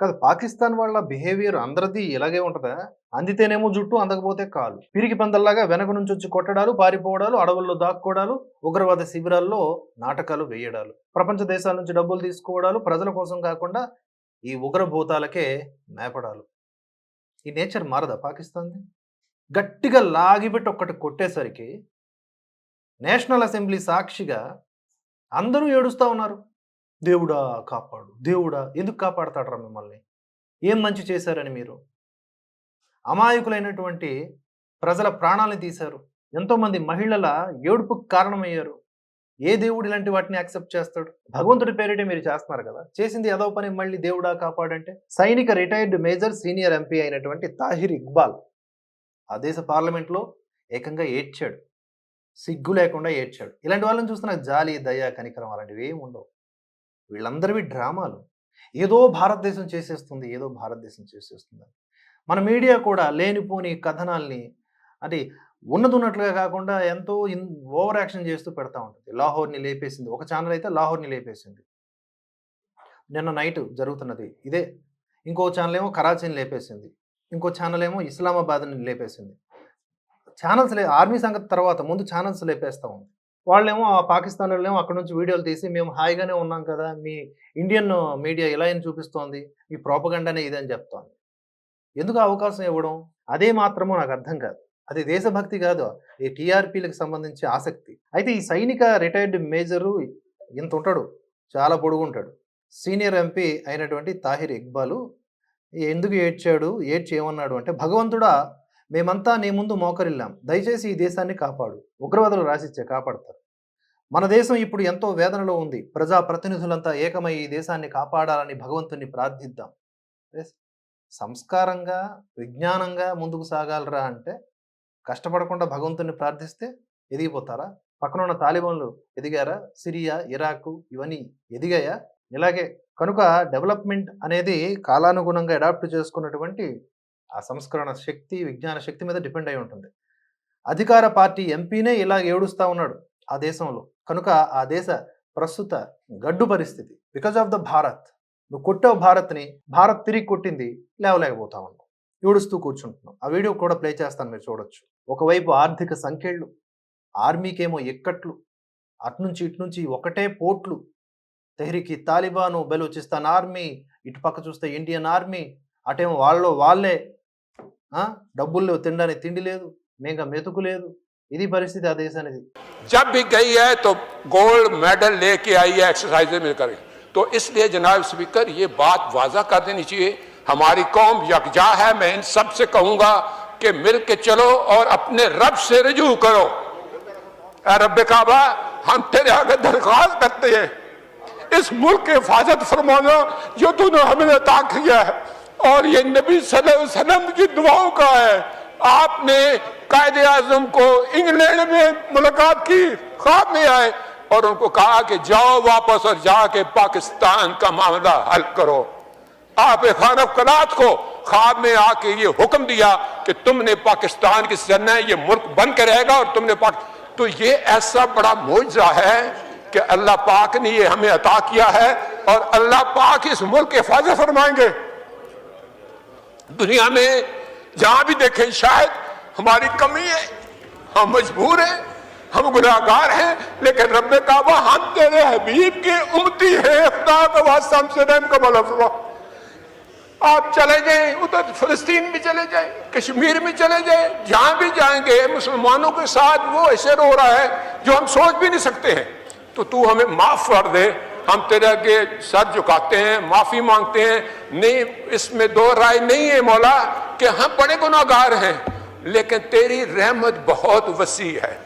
కాదు పాకిస్తాన్ వాళ్ళ బిహేవియర్ అందరిది ఇలాగే ఉంటదా? అందితేనేమో జుట్టు అందకపోతే కాలు. పిరికి పందల్లాగా వెనక నుంచి వచ్చి కొట్టడాలు పారిపోవడాలు అడవుల్లో దాక్కోవడాలు ఉగ్రవాద శిబిరాల్లో నాటకాలు వేయడాలు ప్రపంచ దేశాల నుంచి డబ్బులు తీసుకోవడాలు ప్రజల కోసం కాకుండా ఈ ఉగ్రభూతాలకే మేపడాలు. ఈ నేచర్ మారదా పాకిస్తాన్ది? గట్టిగా లాగిపెట్టి ఒక్కటి కొట్టేసరికి నేషనల్ అసెంబ్లీ సాక్షిగా అందరూ ఏడుస్తూ ఉన్నారు. దేవుడా కాపాడు. దేవుడా ఎందుకు కాపాడతాడరా మిమ్మల్ని? ఏం మంచి చేశారని మీరు? అమాయకులైనటువంటి ప్రజల ప్రాణాలను తీశారు. ఎంతోమంది మహిళల ఏడుపుకు కారణమయ్యారు. ఏ దేవుడు ఇలాంటి వాటిని యాక్సెప్ట్ చేస్తాడు? భగవంతుడి పేరిటే మీరు చేస్తున్నారు కదా? చేసింది ఏదో పని మళ్ళీ దేవుడా కాపాడంటే? సైనిక రిటైర్డ్ మేజర్ సీనియర్ ఎంపీ అయినటువంటి తాహిర్ ఇక్బాల్ ఆ దేశ పార్లమెంట్లో ఏకంగా ఏడ్చాడు. సిగ్గు లేకుండా ఏడ్చాడు. ఇలాంటి వాళ్ళని చూస్తున్న జాలి దయ కనికరం అలాంటివి ఏమి ఉండవు. వీళ్ళందరివి డ్రామాలు. ఏదో భారతదేశం చేసేస్తుంది ఏదో భారతదేశం చేసేస్తుంది మన మీడియా కూడా లేనిపోని కథనాల్ని అంటే ఉన్నది ఉన్నట్లుగా కాకుండా ఎంతో ఇన్ ఓవర్ యాక్షన్ చేస్తూ పెడతా ఉంటుంది. లాహోర్ని లేపేసింది ఒక ఛానల్ అయితే లాహోర్ని లేపేసింది. నిన్న నైట్ జరుగుతున్నది ఇదే. ఇంకో ఛానల్ ఏమో కరాచీని లేపేసింది. ఇంకో ఛానల్ ఏమో ఇస్లామాబాద్ని లేపేసింది. ఛానల్స్ లే ఆర్మీ సంగతి తర్వాత ముందు ఛానల్స్ లేపేస్తా ఉంది. వాళ్ళేమో ఆ పాకిస్తాన్ వాళ్ళేమో అక్కడ నుంచి వీడియోలు తీసి మేము హాయిగానే ఉన్నాం కదా మీ ఇండియన్ మీడియా ఇలా అని చూపిస్తోంది మీ ప్రోపగండానే ఇదని చెప్తోంది. ఎందుకు అవకాశం ఇవ్వడం? అదే మాత్రమో నాకు అర్థం కాదు. అది దేశభక్తి కాదు. ఈ టీఆర్పీలకు సంబంధించి ఆసక్తి. అయితే ఈ సైనిక రిటైర్డ్ మేజరు ఇంత ఉంటాడు చాలా పొడుగుంటాడు. సీనియర్ ఎంపీ అయినటువంటి తాహిర్ ఇక్బాలు ఎందుకు ఏడ్చాడు? ఏడ్చి ఏమన్నాడు అంటే భగవంతుడా మేమంతా నీ ముందు మోకరిల్లాం. దయచేసి ఈ దేశాన్ని కాపాడు. ఉగ్రవాదులు రాసిచ్చే కాపాడతారు. మన దేశం ఇప్పుడు ఎంతో వేదనలో ఉంది. ప్రజా ప్రతినిధులంతా ఏకమై ఈ దేశాన్ని కాపాడాలని భగవంతుని ప్రార్థిద్దాం. సంస్కారంగా విజ్ఞానంగా ముందుకు సాగాలరా అంటే కష్టపడకుండా భగవంతుని ప్రార్థిస్తే ఎదిగిపోతారా? పక్కన ఉన్న తాలిబాన్లు ఎదిగారా? సిరియా ఇరాకు ఇవన్నీ ఎదిగాయా? ఇలాగే కనుక డెవలప్మెంట్ అనేది కాలానుగుణంగా అడాప్ట్ చేసుకున్నటువంటి ఆ సంస్కరణ శక్తి విజ్ఞాన శక్తి మీద డిపెండ్ అయి ఉంటుంది. అధికార పార్టీ ఎంపీనే ఇలా ఏడుస్తా ఉన్నాడు ఆ దేశంలో. కనుక ఆ దేశ ప్రస్తుత గడ్డు పరిస్థితి బికాజ్ ఆఫ్ ద భారత్ నువ్వు కొట్టావు భారత్ని భారత్ తిరిగి కొట్టింది లేవలేకపోతా ఉన్నావు. ఏడుస్తూ కూర్చుంటున్నాం ఆ వీడియో కూడా ప్లే చేస్తాను మీరు చూడొచ్చు. ఒకవైపు ఆర్థిక సంఖ్యళ్ళు ఆర్మీకేమో ఎక్కట్లు అట్నుంచి ఇట్నుంచి ఒకటే పోట్లు తెహ్రీకి తాలిబాను బెలూచిస్తాన్ ఆర్మీ ఇటు పక్క చూస్తే ఇండియన్ ఆర్మీ అటేమో వాళ్ళు వాళ్ళే డబ్బులు లేవు తినడానికి తిండి లేదు మేఘ మెతుకు లేదు ఇది పరిస్థితి ఆ దేశానిది जब भी गई है तो गोल्ड मेडल लेके आई है एक्सरसाइज में कर तो इसलिए जनाब स्पीकर ये बात वाजा कर देनी चाहिए हमारी कौम यकजा है मैं इन सब से कहूंगा कि मिल के चलो और अपने रब से रजू करो ऐ रब काबा हम तेरे اور یہ نبی صلی اللہ علیہ وسلم کی دعاؤں کا ہے۔ آپ نے قائد اعظم کو انگلینڈ میں ملاقات کی، خواب میں آئے اور ان کو کہا کہ جاؤ واپس اور جا کے پاکستان کا معاملہ حل کرو۔ آپ خان افقلات کو خواب میں آ کے یہ حکم دیا کہ تم نے پاکستان کی سرنا یہ ملک بن کے رہے گا اور تم نے پاک۔ تو یہ ایسا بڑا معجزہ ہے کہ اللہ پاک نے یہ ہمیں عطا کیا ہے اور اللہ پاک اس ملک کے حفاظت فرمائیں گے۔ دنیا میں جہاں بھی دیکھیں شاید ہماری کمی ہے، ہم مجبور ہیں، ہم گناہگار ہیں، لیکن رب کعبہ ہم تیرے حبیب کے امتی ہیں خدا کا واسطہ ہم سے رحم کا ملفظ آپ چلے جائیں، ادھر فلسطین بھی چلے جائیں، کشمیر میں چلے جائیں، جہاں بھی جائیں گے، مسلمانوں کے ساتھ وہ ایسے رو رہا ہے جو ہم سوچ بھی نہیں سکتے ہیں۔ تو تو ہمیں معاف کر دے۔ ہم تیرے کے سر جھکاتے ہیں، معافی مانگتے ہیں۔ نہیں، اس میں دو رائے نہیں ہے مولا کہ ہم بڑے گناہ گار ہیں، لیکن تیری رحمت بہت وسیع ہے۔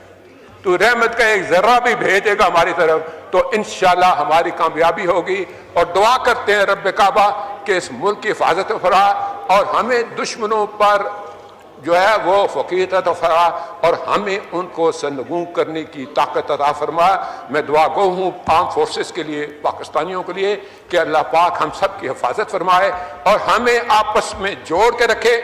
تو رحمت کا ایک ذرہ بھی بھیجے گا ہماری طرف، تو انشاءاللہ ہماری کامیابی ہوگی۔ اور دعا کرتے ہیں رب کعبہ کہ اس ملک کی حفاظت فرا اور ہمیں دشمنوں پر جو ہے وہ فقیت عطا فرما اور ہمیں ان کو سنگون کرنے کی طاقت عطا فرما میں دعا گو ہوں پام فورسز کے لیے، پاکستانیوں کے لیے کہ اللہ پاک ہم سب کی حفاظت فرمائے اور ہمیں آپس میں جوڑ کے رکھے۔